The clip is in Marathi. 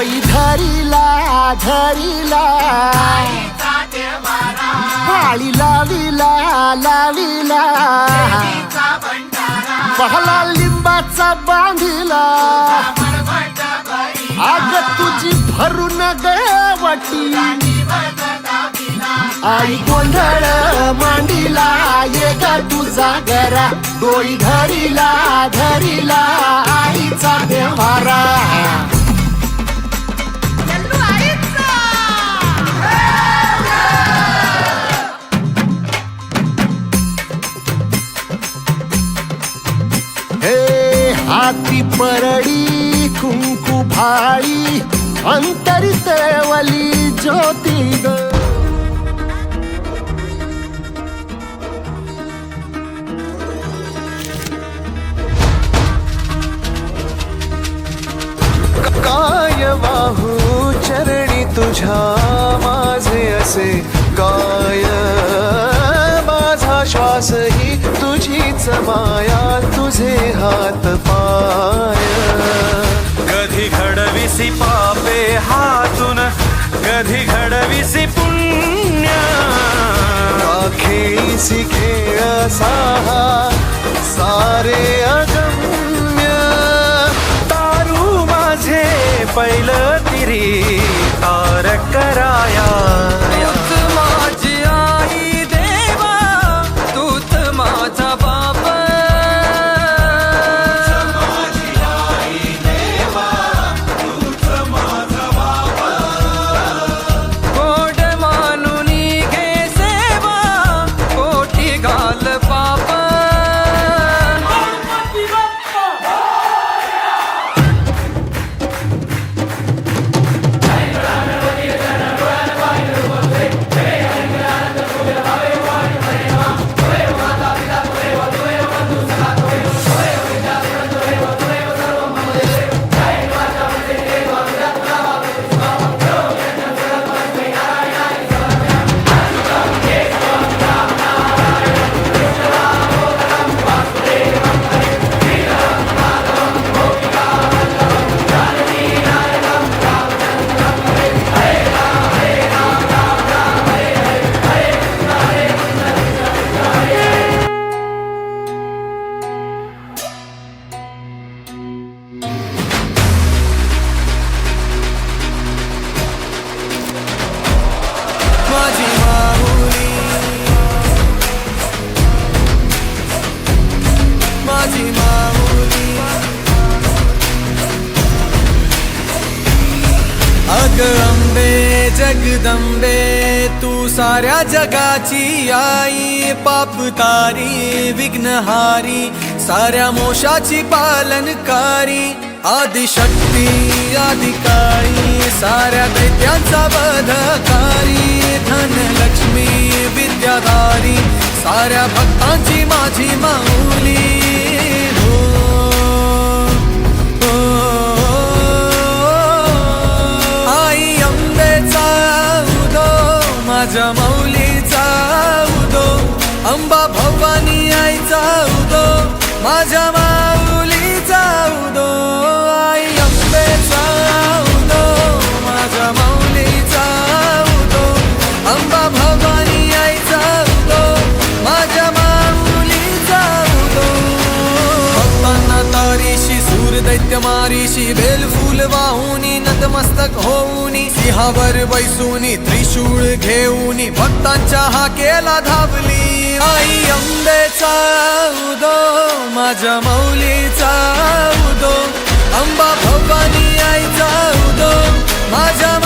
वारीला माळी लावीला लावीला। पहला लिंबाचा बांधिला। आग तुझी भरून गवटी। आई गोंधळ मांडीला ये ग तुझा गरा। डोई धरीला धरीला आईचा देवारा। हाती परडी कुंकू भाळी अंतरित वली ज्योती ग. काय वाहू चरणी तुझ्या माझे असे? काय माझा श्वास ही तुझीच माया तुझे हात पा खेळीसी खेळ साहा सारे अगम्य तारू माझे पहिलं तिरी तार कराया तू साऱ्या जगाची आई पाप तारी विघ्नहारी साऱ्या मोशाची पालनकारी आदिशक्ती आदिकाळी साऱ्या दैत्यांचा बधकारी धनलक्ष्मी विद्याधारी साऱ्या भक्तांची माझी माऊली. अंबा भवानी आईचा उदो माझ्या माऊलीचा उदो आई अंबेचा उदो माझ्या माऊलीचा उदो. अंबा भवानी आईचा उदो माझ्या माऊलीचा उदो. भक्तांना तारीशी सूर दैत्य मारीशी बेल मस्तक होऊनी सिंहावर बैसूनी त्रिशूळ घेऊनी भक्तांच्या हाकेला धावली. आई अंबेचा उदो माझ्या मौलीचा उदो अंबा भवानी आईचा उदो माझ्या